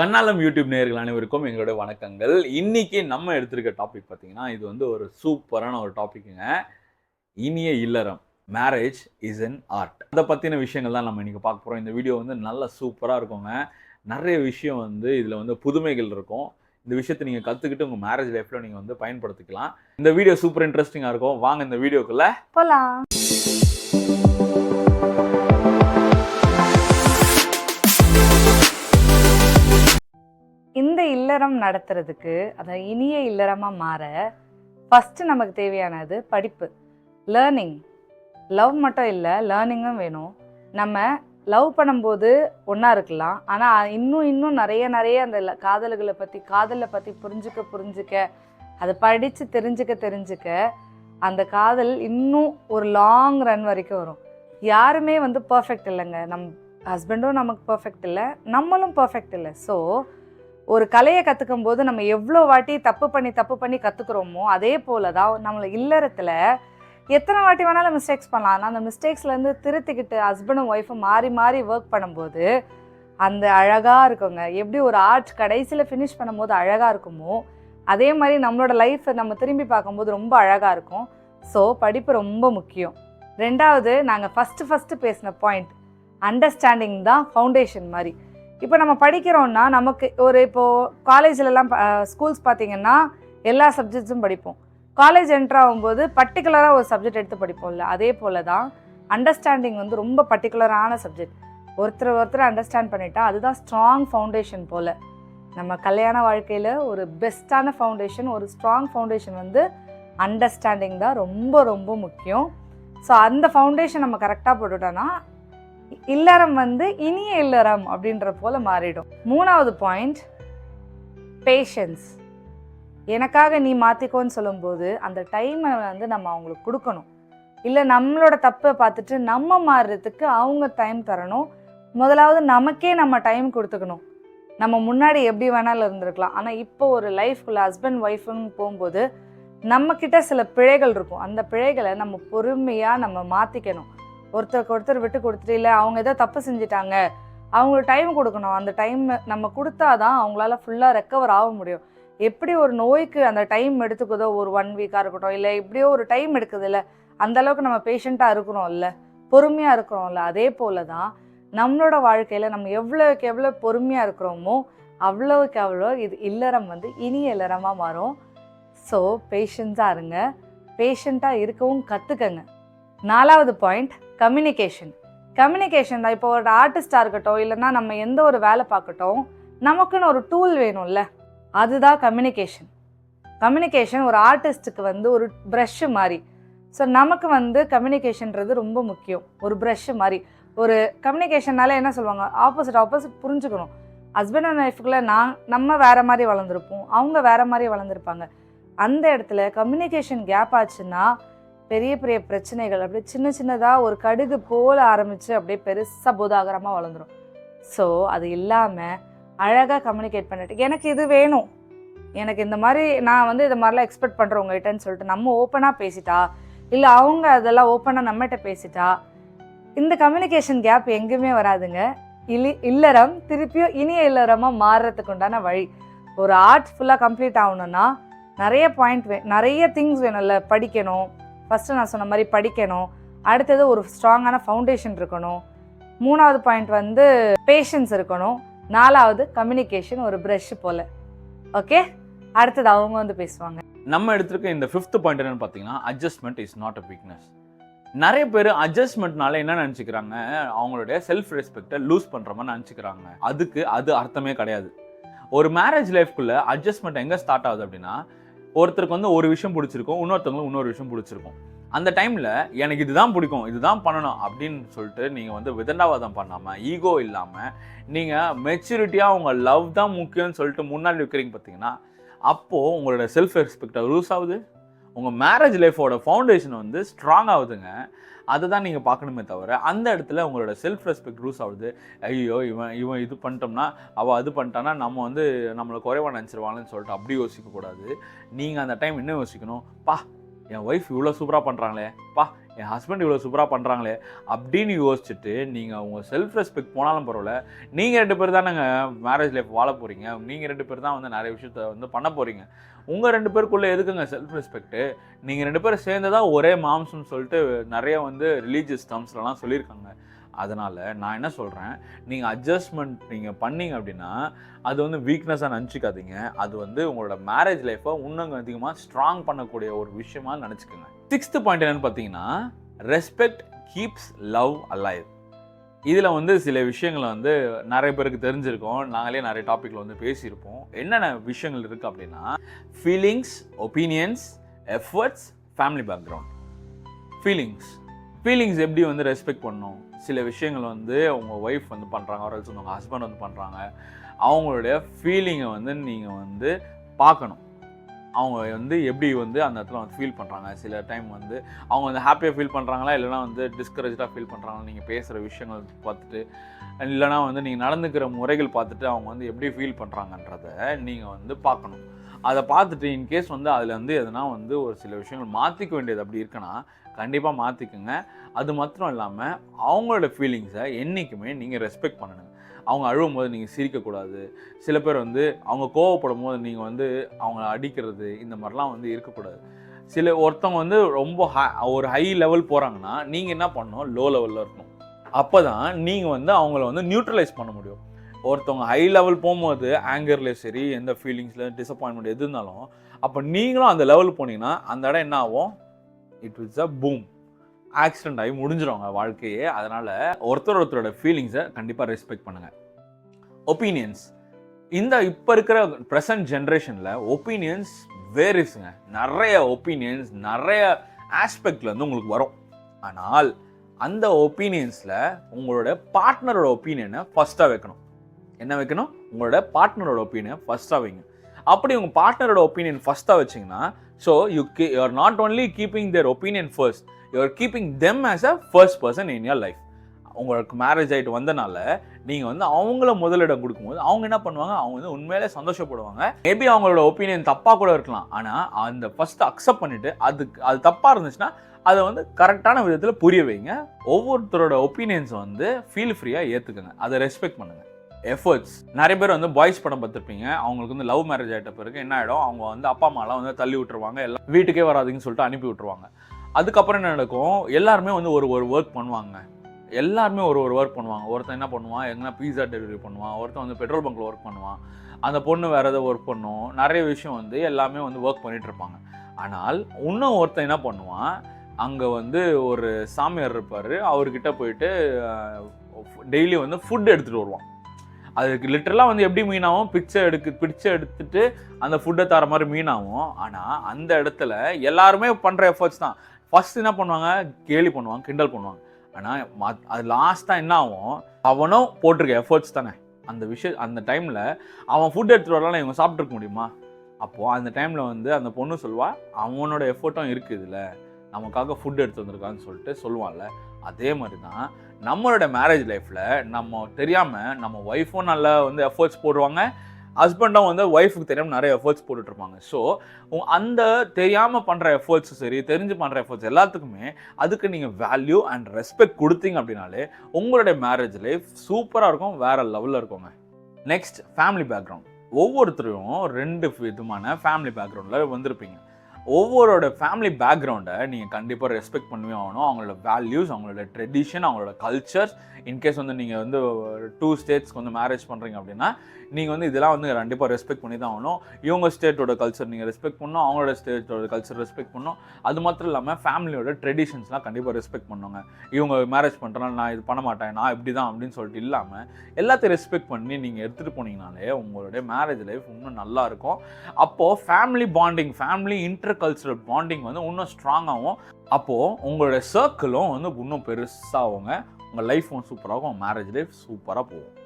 கண்ணாலம் YouTube நேயர்கள் அனைவருக்கும் எங்களுடைய வணக்கங்கள். இன்னைக்கு நம்ம எடுத்திருக்க டாபிக் பார்த்தீங்கன்னா இது வந்து ஒரு சூப்பரான ஒரு டாபிக்குங்க இனிய இல்லறம் மேரேஜ் இஸ் an ஆர்ட் அதை பற்றின விஷயங்கள் தான் நம்ம இன்றைக்கி பார்க்க போகிறோம் இந்த வீடியோ வந்து நல்ல சூப்பராக இருக்குங்க. நிறைய விஷயம் வந்து இதில் வந்து புதுமைகள் இருக்கும். இந்த விஷயத்தை நீங்கள் கற்றுக்கிட்டு உங்கள் மேரேஜ் லைஃப்பில் நீங்கள் வந்து பயன்படுத்திக்கலாம். இந்த வீடியோ சூப்பர் இன்ட்ரெஸ்டிங்காக இருக்கும். வாங்க இந்த வீடியோக்குள்ளே போகலாம் இல்லறம் நடத்துறதுக்கு அதை இனிய இல்லறமாக மாற ஃபஸ்ட்டு நமக்கு தேவையானது படிப்பு. லேர்னிங் லவ் மட்டும் இல்லை லேர்னிங்கும் வேணும். நம்ம லவ் பண்ணும்போது ஒன்றா இருக்கலாம். ஆனால் இன்னும் இன்னும் நிறைய நிறைய அந்த காதல்களை பற்றி காதலை பற்றி புரிஞ்சுக்க புரிஞ்சுக்க அதை படித்து தெரிஞ்சுக்க தெரிஞ்சுக்க அந்த காதல் இன்னும் ஒரு லாங் ரன் வரைக்கும் வரும். யாருமே வந்து பர்ஃபெக்ட் இல்லைங்க. நம் ஹஸ்பண்டும் நமக்கு பர்ஃபெக்ட் இல்லை நம்மளும் பர்ஃபெக்ட் இல்லை. ஸோ ஒரு கலையை கற்றுக்கும் போது நம்ம எவ்வளோ வாட்டி தப்பு பண்ணி தப்பு பண்ணி கற்றுக்குறோமோ அதே போல தான் நம்மளை இல்லறத்தில் எத்தனை வாட்டி வேணாலும் மிஸ்டேக்ஸ் பண்ணலாம். ஆனால் அந்த மிஸ்டேக்ஸ்லேருந்து திருத்திக்கிட்டு ஹஸ்பண்டும் ஒய்ஃபும் மாறி மாறி ஒர்க் பண்ணும்போது அந்த அழகாக இருக்குங்க. எப்படி ஒரு ஆர்ட் கடைசியில் ஃபினிஷ் பண்ணும்போது அழகாக இருக்குமோ அதே மாதிரி நம்மளோட லைஃப்பை நம்ம திரும்பி பார்க்கும்போது ரொம்ப அழகாக இருக்கும். ஸோ படிப்பு ரொம்ப முக்கியம். ரெண்டாவது நாங்கள் ஃபஸ்ட்டு ஃபஸ்ட்டு பேசின பாயிண்ட் அண்டர்ஸ்டாண்டிங் தான் ஃபவுண்டேஷன் மாதிரி. இப்போ நம்ம படிக்கிறோம்னா நமக்கு ஒரு இப்போது காலேஜ்லலாம் ஸ்கூல்ஸ் பார்த்தீங்கன்னா எல்லா சப்ஜெக்ட்ஸும் படிப்போம். காலேஜ் என்ட்ரு ஆகும்போது பர்டிகுலராக ஒரு சப்ஜெக்ட் எடுத்து படிப்போம்ல அதே போல தான் அண்டர்ஸ்டாண்டிங் வந்து ரொம்ப பர்டிகுலரான சப்ஜெக்ட் ஒருத்தர் ஒருத்தர் அண்டர்ஸ்டாண்ட் பண்ணிட்டா அதுதான் ஸ்ட்ராங் ஃபவுண்டேஷன் போல். நம்ம கல்யாண வாழ்க்கையில் ஒரு பெஸ்ட்டான ஃபவுண்டேஷன் ஒரு ஸ்ட்ராங் ஃபவுண்டேஷன் வந்து அண்டர்ஸ்டாண்டிங் தான் ரொம்ப ரொம்ப முக்கியம். ஸோ அந்த ஃபவுண்டேஷன் நம்ம கரெக்டாக போட்டுட்டோன்னா இல்லறம் வந்து இனிய இல்லறம் அப்படின்ற போல மாறிடும். மூணாவது பாயிண்ட் பேஷன்ஸ் எனக்காக நீ மாற்றிக்கோன்னு சொல்லும்போது அந்த டைமை வந்து நம்ம அவங்களுக்கு கொடுக்கணும். இல்லை நம்மளோட தப்பை பார்த்துட்டு நம்ம மாறுறதுக்கு அவங்க டைம் தரணும். முதலாவது நமக்கே நம்ம டைம் கொடுத்துக்கணும். நம்ம முன்னாடி எப்படி வேணாலும் இருந்திருக்கலாம். ஆனால் இப்போ ஒரு லைஃப்குள்ள ஹஸ்பண்ட் ஒய்ஃப்னு போகும்போது நம்மக்கிட்ட சில பிழைகள் இருக்கும். அந்த பிழைகளை நம்ம பொறுமையாக நம்ம மாற்றிக்கணும் ஒருத்தருக்கு ஒருத்தர் விட்டு கொடுத்துட்டு இல்லை அவங்க ஏதோ தப்பு செஞ்சிட்டாங்க. அவங்களுக்கு டைம் கொடுக்கணும். அந்த டைம் நம்ம கொடுத்தாதான் அவங்களால ஃபுல்லாக ரெக்கவர் ஆக முடியும். எப்படி ஒரு நோய்க்கு அந்த டைம் எடுத்துக்குதோ ஒரு ஒன் வீக்காக இருக்கட்டும் இல்லை எப்படியோ ஒரு டைம் எடுக்குது இல்லை அந்த அளவுக்கு நம்ம பேஷண்ட்டாக இருக்கிறோம் இல்லை பொறுமையாக இருக்கிறோம்ல அதே போல தான் நம்மளோட வாழ்க்கையில் நம்ம எவ்வளோக்கு எவ்வளோ பொறுமையாக இருக்கிறோமோ அவ்வளோக்கு அவ்வளோ இது இல்லறம் வந்து இனி இல்லறமாக மாறும். ஸோ பேஷன்ஸாக இருங்க. பேஷண்ட்டாக இருக்கவும் கற்றுக்கங்க நாலாவது பாயிண்ட் கம்யூனிகேஷன் கம்யூனிகேஷன் தான். இப்போ ஒரு ஆர்டிஸ்டாக இருக்கட்டும் இல்லைன்னா நம்ம எந்த ஒரு வேலை பார்க்கட்டும் நமக்குன்னு ஒரு டூல் வேணும்ல அதுதான் கம்யூனிகேஷன் கம்யூனிகேஷன் ஒரு ஆர்டிஸ்ட்டுக்கு வந்து ஒரு ப்ரஷ்ஷு மாதிரி. ஸோ நமக்கு வந்து கம்யூனிகேஷன்றது ரொம்ப முக்கியம். ஒரு ப்ரஷ்ஷு மாதிரி. ஒரு கம்யூனிகேஷன்னால என்ன சொல்லுவாங்க? ஆப்போசிட் ஆப்போசிட் புரிஞ்சுக்கணும். ஹஸ்பண்ட் அண்ட் ஒய்ஃபுக்குள்ளே நான் நம்ம வேறு மாதிரி வளர்ந்துருப்போம். அவங்க வேறு மாதிரி வளர்ந்துருப்பாங்க. அந்த இடத்துல கம்யூனிகேஷன் கேப் ஆச்சுன்னா பெரிய பெரிய பிரச்சனைகள் அப்படியே சின்ன சின்னதாக ஒரு கடுகு போல ஆரம்பித்து அப்படியே பெருசாக போதாகரமாக வளர்ந்துடும் ஸோ அது இல்லாமல் அழகாக கம்யூனிகேட் பண்ணிட்டு எனக்கு இது வேணும். எனக்கு இந்த மாதிரி நான் வந்து இது மாதிரிலாம் எக்ஸ்பெக்ட் பண்ணுறேன் உங்கள்கிட்டன்னு சொல்லிட்டு நம்ம ஓப்பனாக பேசிட்டா இல்லை அவங்க அதெல்லாம் ஓப்பனாக நம்மகிட்ட பேசிட்டா இந்த கம்யூனிகேஷன் கேப் எங்கேயுமே வராதுங்க. இலி இல்லறம் திருப்பியும் இனிய இல்லறமாக மாறுறதுக்கு உண்டான வழி. ஒரு ஆர்ட் ஃபுல்லாக கம்ப்ளீட் ஆகணும்னா நிறைய பாயிண்ட் வே நிறைய திங்ஸ் வேணும்ல படிக்கணும். ஃபஸ்ட்டு நான் சொன்ன மாதிரி படிக்கணும். அடுத்தது ஒரு ஸ்ட்ராங்கான ஃபவுண்டேஷன் இருக்கணும். மூணாவது பாயிண்ட் வந்து பேஷன்ஸ் இருக்கணும். நாலாவது கம்யூனிகேஷன் ஒரு ப்ரஷ் போல். ஓகே? அடுத்தது அவங்க வந்து பேசுவாங்க. நம்ம எடுத்திருக்க இந்த ஃபிஃப்த் பாயிண்ட் என்னென்னு பார்த்தீங்கன்னா adjustment is not a weakness நிறைய பேர் அட்ஜஸ்ட்மெண்ட்னால என்ன நினச்சிக்கிறாங்க? அவங்களுடைய செல்ஃப் ரெஸ்பெக்டை லூஸ் பண்ணுற மாதிரி நினச்சிக்கிறாங்க. அதுக்கு அது அர்த்தமே கிடையாது. ஒரு மேரேஜ் லைஃப்குள்ளே அட்ஜஸ்ட்மெண்ட் எங்கே ஸ்டார்ட் ஆகுது அப்படின்னா ஒருத்தருக்கு வந்து ஒரு விஷயம் பிடிச்சிருக்கும் இன்னொருத்தவங்களுக்கு இன்னொரு விஷயம் பிடிச்சிருக்கும். அந்த டைமில் எனக்கு இதுதான் பிடிக்கும் இதுதான் பண்ணணும் அப்படின்னு சொல்லிட்டு நீங்கள் வந்து விதண்டாவாதம் பண்ணாமல் ஈகோ இல்லாமல் நீங்கள் மெச்சூரிட்டியாக உங்கள் லவ் தான் முக்கியம்னு சொல்லிட்டு முன்னாடி வைக்கிறீங்க பார்த்தீங்கன்னா அப்போது உங்களோட செல்ஃப் ரெஸ்பெக்டை லூஸ் ஆகுது? உங்கள் மேரேஜ் லைஃபோட ஃபவுண்டேஷன் வந்து ஸ்ட்ராங் ஆகுதுங்க. அதை தான் நீங்கள் பார்க்கணுமே தவிர அந்த இடத்துல உங்களோட செல்ஃப் ரெஸ்பெக்ட் லூஸ் ஆகுது. ஐயோ இவன் இவன் இது பண்ணிட்டோம்னா அவள் அது பண்ணிட்டான்னா நம்ம வந்து நம்மளை குறைவாக நினச்சிருவாங்கன்னு சொல்லிட்டு அப்படி யோசிக்கக்கூடாது. நீங்கள் அந்த டைம் என்ன யோசிக்கணும்? பா என் ஒய்ஃப் இவ்வளோ சூப்பராக பண்ணுறாங்களே பா என் ஹஸ்பண்ட் இவ்வளோ சூப்பராக பண்ணுறாங்களே அப்படின்னு யோசிச்சுட்டு நீங்கள் உங்கள் செல்ஃப் ரெஸ்பெக்ட் போனாலும் பரவாயில்ல. நீங்கள் ரெண்டு பேர் தானேங்க மேரேஜ் லைஃப் வாழ போகிறீங்க நீங்கள் ரெண்டு பேர் தான் வந்து நிறைய விஷயத்த வந்து பண்ண போகிறீங்க உங்கள் ரெண்டு பேருக்குள்ளே எதுக்குங்க செல்ஃப் ரெஸ்பெக்ட்டு நீங்கள் ரெண்டு பேரும் சேர்ந்து தான் ஒரே மாம்சம்னு சொல்லிட்டு நிறைய வந்து ரிலீஜியஸ் டேர்ம்ஸ்லலாம் சொல்லியிருக்காங்க. அதனால் நான் என்ன சொல்கிறேன் நீங்கள் அட்ஜஸ்ட்மெண்ட் நீங்கள் பண்ணீங்க அப்படின்னா அது வந்து வீக்னஸாக நினச்சிக்காதீங்க. அது வந்து உங்களோட மேரேஜ் லைஃப்பை இன்னும் அதிகமாக ஸ்ட்ராங் பண்ணக்கூடிய ஒரு விஷயமா நினச்சிக்கோங்க. சிக்ஸ்த்து பாயிண்ட் என்னென்னு பார்த்தீங்கன்னா ரெஸ்பெக்ட் கீப்ஸ் லவ் அலைவ் இதில் வந்து சில விஷயங்களை வந்து நிறைய பேருக்கு தெரிஞ்சிருக்கோம். நாங்களே நிறைய டாப்பிக்கில் வந்து பேசியிருப்போம். என்னென்ன விஷயங்கள் இருக்குது அப்படின்னா feelings opinions efforts family background feelings feelings எப்படி வந்து ரெஸ்பெக்ட் பண்ணும் சில விஷயங்கள் வந்து உங்கள் ஒய்ஃப் வந்து பண்ணுறாங்க ஒரு உங்கள் ஹஸ்பண்ட் வந்து பண்ணுறாங்க அவங்களுடைய ஃபீலிங்கை வந்து நீங்கள் வந்து பார்க்கணும். அவங்க வந்து எப்படி வந்து அந்த இடத்துல வந்து ஃபீல் பண்ணுறாங்க சில டைம் வந்து அவங்க வந்து ஹாப்பியாக ஃபீல் பண்ணுறாங்களா இல்லைனா வந்து டிஸ்கரேஜாக ஃபீல் பண்ணுறாங்களா நீங்கள் பேசுகிற விஷயங்கள் பார்த்துட்டு இல்லைனா வந்து நீங்கள் நடந்துக்கிற முறைகள் பார்த்துட்டு அவங்க வந்து எப்படி ஃபீல் பண்ணுறாங்கன்றத நீங்கள் வந்து பார்க்கணும். அதை பார்த்துட்டு இன்கேஸ் வந்து அதில் வந்து எதனா வந்து ஒரு சில விஷயங்கள் மாற்றிக்க வேண்டியது அப்படி இருக்குன்னா கண்டிப்பாக மாற்றிக்குங்க அது மாத்திரம் இல்லாமல் அவங்களோட ஃபீலிங்ஸை என்றைக்குமே நீங்கள் ரெஸ்பெக்ட் பண்ணணுங்க அவங்க அழுவும் போது நீங்கள் சிரிக்கக்கூடாது. சில பேர் வந்து அவங்க கோவப்படும் போது நீங்கள் வந்து அவங்கள அடிக்கிறது இந்த மாதிரிலாம் வந்து இருக்கக்கூடாது. சில ஒருத்தவங்க வந்து ரொம்ப ஹை ஒரு ஹை லெவல் போகிறாங்கன்னா நீங்கள் என்ன பண்ணணும்? லோ லெவலில் இருக்கணும். அப்போ தான் நீங்கள் வந்து அவங்கள வந்து நியூட்ரலைஸ் பண்ண முடியும். ஒருத்தவங்க ஹை லெவல் போகும்போது ஆங்கர்லேயும் சரி எந்த ஃபீலிங்ஸில் டிசப்பாயின்மெண்ட் எது இருந்தாலும் அப்போ நீங்களும் அந்த லெவல் போனீங்கன்னா அந்த இடம் என்ன ஆகும்? It was a boom accident ஆகி முடிஞ்சிருவாங்க வாழ்க்கையே. அதனால் ஒருத்தர் ஒருத்தரோட ஃபீலிங்ஸை கண்டிப்பாக ரெஸ்பெக்ட் பண்ணுங்கள் ஒப்பீனியன்ஸ் இந்த இப்போ இருக்கிற ப்ரெசன்ட் ஜென்ரேஷனில் ஒப்பீனியன்ஸ் வேரிஸுங்க நிறைய ஒப்பீனியன்ஸ் நிறைய ஆஸ்பெக்ட்லேருந்து உங்களுக்கு வரும். ஆனால் அந்த ஒப்பீனியன்ஸில் உங்களோட பார்ட்னரோட ஒப்பீனியனை ஃபஸ்ட்டாக வைக்கணும். என்ன வைக்கணும்? உங்களோட பார்ட்னரோட ஒப்பீனியன் ஃபஸ்ட்டாக வைங்க. அப்படி உங்கள் பார்ட்னரோட ஒப்பீனியன் ஃபஸ்ட்டாக வச்சிங்கன்னா so you K you are not only keeping their opinion first you are keeping them as a first person in your life உங்களுக்கு மேரேஜ் ஆகிட்டு வந்தனால நீங்கள் வந்து அவங்கள முதலிடம் கொடுக்கும்போது அவங்க என்ன பண்ணுவாங்க? அவங்க வந்து உண்மையிலே சந்தோஷப்படுவாங்க. மேபி அவங்களோட ஒப்பீனியன் தப்பாக கூட இருக்கலாம். ஆனால் அந்த ஃபஸ்ட்டு அக்செப்ட் பண்ணிவிட்டு அதுக்கு அது தப்பாக இருந்துச்சுன்னா அதை வந்து கரெக்டான விதத்தில் புரிய வைங்க. ஒவ்வொருத்தரோட ஒப்பீனியன்ஸை வந்து ஃபீல் ஃப்ரீயாக ஏற்றுக்குங்க அதை ரெஸ்பெக்ட் பண்ணுங்கள் எஃபர்ட்ஸ் நிறைய பேர் வந்து பாய்ஸ் படம் பார்த்துருப்பீங்க. அவங்களுக்கு வந்து லவ் மேரேஜ் ஆகிட்ட பிறகு என்ன ஆகிடும் அவங்க வந்து அப்பா அம்மாலாம் வந்து தள்ளி விட்டுருவாங்க. எல்லாம் வீட்டுக்கே வராதுன்னு சொல்லிட்டு அனுப்பி விட்டுருவாங்க. அதுக்கப்புறம் என்ன நடக்கும்? எல்லாருமே வந்து ஒரு ஒரு ஒர்க் பண்ணுவாங்க. எல்லாருமே ஒரு ஒரு ஒர்க் பண்ணுவாங்க. ஒருத்தன் என்ன பண்ணுவான்? எங்கன்னா பீஸா டெலிவரி பண்ணுவான். ஒருத்தன் வந்து பெட்ரோல் பங்க்கில் ஒர்க் பண்ணுவான். அந்த பொண்ணு வேறு ஏதோ ஒர்க் பண்ணும். நிறைய விஷயம் வந்து எல்லாமே வந்து ஒர்க் பண்ணிகிட்ருப்பாங்க இருப்பாங்க. ஆனால் இன்னும் ஒருத்தன் என்ன பண்ணுவான்? அங்கே வந்து ஒரு சாமியார் இருப்பார். அவர்கிட்ட போயிட்டு டெய்லி வந்து ஃபுட் எடுத்துகிட்டு வருவான். அதுக்கு லிட்டரலாக வந்து எப்படி மீனாகும் பிச்சை எடுக்கு பிச்சை எடுத்துட்டு அந்த ஃபுட்டை தர மாதிரி மீனாகும் ஆனால் அந்த இடத்துல எல்லாருமே பண்ணுற எஃபர்ட்ஸ் தான். ஃபஸ்ட் என்ன பண்ணுவாங்க? கேலி பண்ணுவாங்க கிண்டல் பண்ணுவாங்க. ஆனால் அது லாஸ்ட்டாக என்ன ஆகும்? அவனும் போட்டிருக்க எஃபர்ட்ஸ் தானே. அந்த விஷயம் அந்த டைமில் அவன் ஃபுட் எடுத்துகிட்டு வரலாம் இவங்க சாப்பிட்ருக்க முடியுமா? அப்போது அந்த டைமில் வந்து அந்த பொண்ணு சொல்லுவாள் அவனோட எஃபர்ட்டும் இருக்குது நமக்காக ஃபுட் எடுத்து வந்திருக்கான்னு சொல்லிட்டு சொல்லுவான்ல. அதே மாதிரி தான் நம்மளோட மேரேஜ் லைஃப்பில் நம்ம தெரியாமல் நம்ம ஒய்ஃபும் நல்லா வந்து எஃபர்ட்ஸ் போடுவாங்க ஹஸ்பண்டும் வந்து ஒய்ஃபுக்கு தெரியாமல் நிறைய எஃபர்ட்ஸ் போட்டுட்ருப்பாங்க. ஸோ அந்த தெரியாமல் பண்ணுற எஃபர்ட்ஸும் சரி தெரிஞ்சு பண்ணுற எஃபர்ட்ஸ் எல்லாத்துக்குமே அதுக்கு நீங்கள் வேல்யூ அண்ட் ரெஸ்பெக்ட் கொடுத்தீங்க அப்படின்னாலே உங்களுடைய மேரேஜ் லைஃப் சூப்பராக இருக்கும் வேறு லெவலில் இருக்குங்க. நெக்ஸ்ட் ஃபேமிலி பேக்ரவுண்ட் ஒவ்வொருத்தரையும் ரெண்டு விதமான ஃபேமிலி பேக்ரவுண்டில் வந்திருப்பீங்க. ஒவ்வொருட ஃபேமிலி பேக்ரவுண்டை நீங்கள் கண்டிப்பாக ரெஸ்பெக்ட் பண்ணவே ஆகணும். அவங்களோட வேல்யூஸ் அவங்களோட ட்ரெடிஷன் அவங்களோட கல்ச்சர்ஸ் இன்கேஸ் வந்து நீங்கள் வந்து டூ ஸ்டேட்ஸ்க்கு வந்து மேரேஜ் பண்ணுறீங்க அப்படின்னா நீங்கள் வந்து இதெல்லாம் வந்து கண்டிப்பாக ரெஸ்பெக்ட் பண்ணி தான் ஆகணும். இவங்க ஸ்டேட்டோட கல்ச்சர் நீங்கள் ரெஸ்பெக்ட் பண்ணணும். அவங்களோட ஸ்டேட்டோட கல்ச்சர் ரெஸ்பெக்ட் பண்ணணும். அது மாத்திரம் இல்லாமல் ஃபேமிலியோட ட்ரெடிஷன்ஸ்லாம் கண்டிப்பாக ரெஸ்பெக்ட் பண்ணுவாங்க இவங்க மேரேஜ் பண்ணுறனால நான் இது பண்ண மாட்டேன். நான் இப்படி தான் அப்படின்னு சொல்லிட்டு இல்லாமல் எல்லாத்தையும் ரெஸ்பெக்ட் பண்ணி நீங்கள் எடுத்துகிட்டு போனீங்கனாலே உங்களுடைய மேரேஜ் லைஃப் இன்னும் நல்லாயிருக்கும் அப்போது family bonding family interest cultural bonding வந்து இன்னும் ஸ்ட்ராங்காகவும் அப்போது உங்களுடைய சர்க்கிளும் வந்து இன்னும் பெருசாகுங்க. உங்கள் லைஃப்பும் சூப்பராகும் மேரேஜ் லைஃப் சூப்பராக போகும்.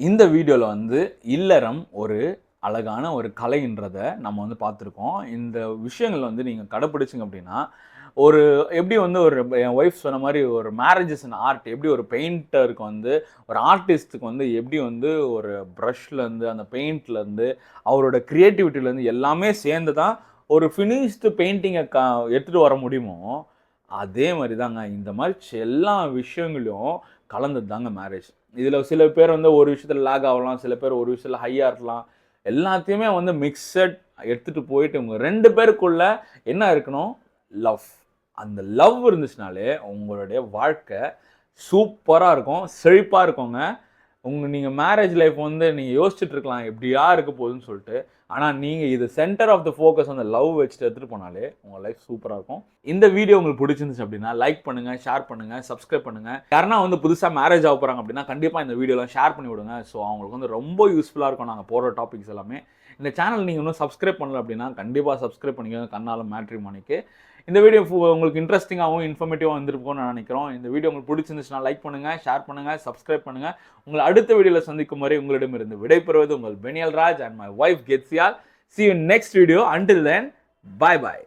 இந்த வீடியோவில் வந்து இல்லறம் ஒரு அழகான ஒரு கலைன்றதை நம்ம வந்து பார்த்துருக்கோம். இந்த விஷயங்கள் வந்து நீங்கள் கடைப்பிடிச்சிங்க அப்படின்னா ஒரு எப்படி வந்து ஒரு என் ஒய்ஃப் சொன்ன மாதிரி ஒரு மேரேஜஸ் அண்ட் ஆர்ட் எப்படி ஒரு பெயிண்டருக்கு வந்து ஒரு ஆர்டிஸ்ட்டுக்கு வந்து எப்படி வந்து ஒரு ப்ரஷ்லேருந்து அந்த பெயிண்ட்லேருந்து அவரோட க்ரியேட்டிவிட்டிலேருந்து எல்லாமே சேர்ந்து தான் ஒரு ஃபினிஷ்டு பெயிண்டிங்கை க எடுத்துகிட்டு வர முடியுமோ அதே மாதிரி தாங்க இந்த மாதிரி எல்லா விஷயங்களையும் கலந்தது தாங்க மேரேஜ் இதில் சில பேர் வந்து ஒரு விஷயத்தில் லேக் ஆகலாம் சில பேர் ஒரு விஷயத்தில் ஹையாக இருக்கலாம். எல்லாத்தையுமே வந்து மிக்சட் எடுத்துகிட்டு போயிட்டு இவங்க ரெண்டு பேருக்குள்ள என்ன இருக்கணும்? லவ் அந்த லவ் இருந்துச்சுனாலே உங்களுடைய வாழ்க்கை சூப்பராக இருக்கும் செழிப்பாக இருக்குங்க. உங்கள் நீங்கள் மேரேஜ் லைஃப் வந்து நீங்கள் யோசிச்சுட்டு இருக்கலாம் எப்படியா இருக்க போகுதுன்னு சொல்லிட்டு. ஆனால் நீங்கள் இது சென்டர் ஆஃப் த ஃபோக்கஸ் அந்த லவ் வச்சுட்டு எடுத்துகிட்டு போனாலே உங்கள் லைஃப் சூப்பராக இருக்கும். இந்த வீடியோ உங்களுக்கு பிடிச்சிருந்துச்சு அப்படின்னா லைக் பண்ணுங்கள் ஷேர் பண்ணுங்கள் சப்ஸ்கிரைப் பண்ணுங்கள் யாருன்னா வந்து புதுசாக மேரேஜ் ஆக போகிறாங்க அப்படின்னா கண்டிப்பாக இந்த வீடியோலாம் ஷேர் பண்ணி விடுங்க. ஸோ அவங்களுக்கு வந்து ரொம்ப யூஸ்ஃபுல்லாக இருக்கும் நாங்கள் போகிற டாபிக்ஸ் எல்லாமே. இந்த சேனல் நீங்கள் இன்னும் சப்ஸ்கிரைப் பண்ணல அப்படின்னா கண்டிப்பாக சப்ஸ்கிரைப் பண்ணிக்கோங்க. கண்ணால் மேட்ரி மணிக்கு. இந்த வீடியோ உங்களுக்கு இன்ட்ரெஸ்டிங்காகவும் இன்ஃபர்மேட்டிவாக வந்திருக்கும்னு நான் நினைக்கிறோம். இந்த வீடியோ உங்களுக்கு பிடிச்சிருந்துச்சுன்னா லைக் பண்ணுங்கள் ஷேர் பண்ணுங்கள் சப்ஸ்கிரைப் பண்ணுங்கள் உங்களை அடுத்த வீடியோவில் சந்திக்கும் வரை உங்களிடமிருந்து விடைபெறுவது உங்கள் Benial Raj and my wife Ketsiyal see you next video until then bye bye